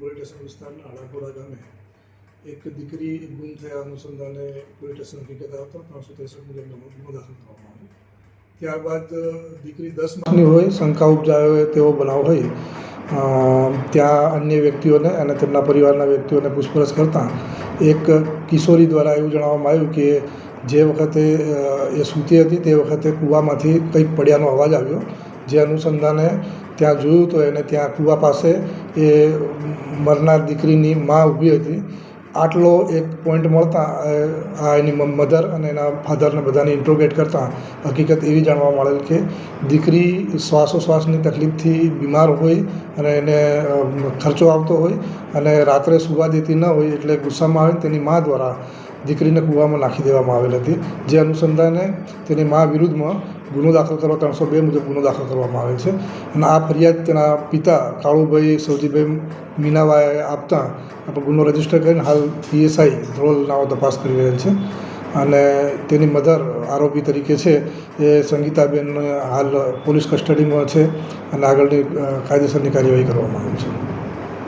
Police station વિસ્તારના અડાપુરા ગામે એક દીકરી ગુમ થયા અનુસંધાને પોલીસ સ્ટેશન હકીકત આવતા ત્રણસો ત્રેસઠ મુજબનો ગુનો દાખલ કરવામાં આવ્યો. ત્યારબાદ દીકરી દસ માસની હોય, શંકા ઉપજાવે હોય, તેવો બનાવ હોય ત્યાં અન્ય વ્યક્તિઓને અને તેમના પરિવારના વ્યક્તિઓને પૂછપરછ કરતાં એક કિશોરી દ્વારા એવું જણાવવામાં આવ્યું કે જે વખતે એ સૂતી હતી, તે વખતે કૂવામાંથી કંઈક પડ્યાનો અવાજ આવ્યો. જે અનુસંધાને ત્યાં જોયું તો એને ત્યાં કૂવા પાસે એ મરનાર દીકરીની મા ઊભી હતી. આટલો એક પોઈન્ટ મળતા આ એની મધર અને એના ફાધરને બધાને ઇન્ટ્રોગેટ કરતાં હકીકત એવી જાણવા મળેલ કે દીકરી શ્વાસોશ્વાસની તકલીફથી બીમાર હોય અને એને ખર્ચો આવતો હોય અને રાત્રે સુવા દેતી ન હોય એટલે ગુસ્સામાં આવે તેની મા દ્વારા દીકરીને કૂવામાં નાખી દેવામાં આવેલ હતી. જે અનુસંધાને તેની મા વિરુદ્ધમાં ગુનો દાખલ કરવા ત્રણસો બે મુજબ ગુનો દાખલ કરવામાં આવેલ છે. અને આ ફરિયાદ તેના પિતા કાળુભાઈ સૌજીભાઈ મીનાવાએ આપતા આપણે ગુનો રજિસ્ટર કરીને હાલ પીએસઆઈ ધ્રોલ તપાસ કરી રહેલ છે. અને તેની મધર આરોપી તરીકે છે એ સંગીતાબેન હાલ પોલીસ કસ્ટડીમાં છે અને આગળની કાયદેસરની કાર્યવાહી કરવામાં આવી છે.